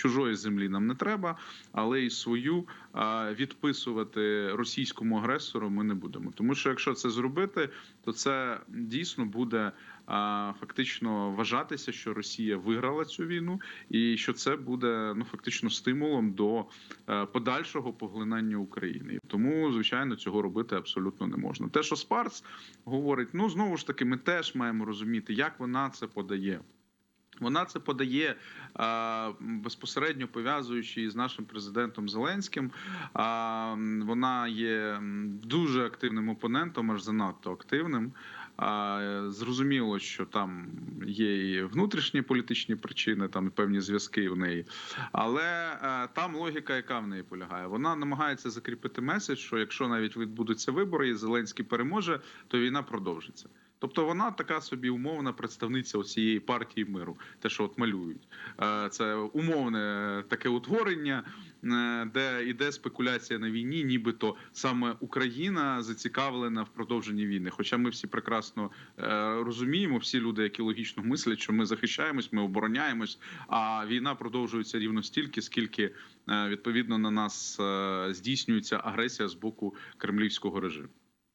чужої землі нам не треба, але і свою відписувати російському агресору ми не будемо. Тому що якщо це зробити, то це дійсно буде фактично вважатися, що Росія виграла цю війну, і що це буде ну фактично стимулом до е, подальшого поглинання України. Тому, звичайно, цього робити абсолютно не можна. Те, що Спарц говорить, ну знову ж таки, ми теж маємо розуміти, як вона це подає. Вона це подає безпосередньо пов'язуючи з нашим президентом Зеленським. Вона є дуже активним опонентом, аж занадто активним. Зрозуміло, що там є і внутрішні політичні причини, там певні зв'язки в неї. Але е, там логіка, яка в неї полягає, вона намагається закріпити меседж, що якщо навіть відбудуться вибори і Зеленський переможе, то війна продовжиться. Тобто вона така собі умовна представниця цієї партії миру, те, що от малюють. Е, Це умовне таке утворення, е, де йде спекуляція на війні, нібито саме Україна зацікавлена в продовженні війни. Хоча ми всі прекрасно е, розуміємо, всі люди, які логічно мислять, що ми захищаємось, ми обороняємось, а війна продовжується рівно стільки, скільки е, відповідно на нас е, здійснюється агресія з боку кремлівського режиму.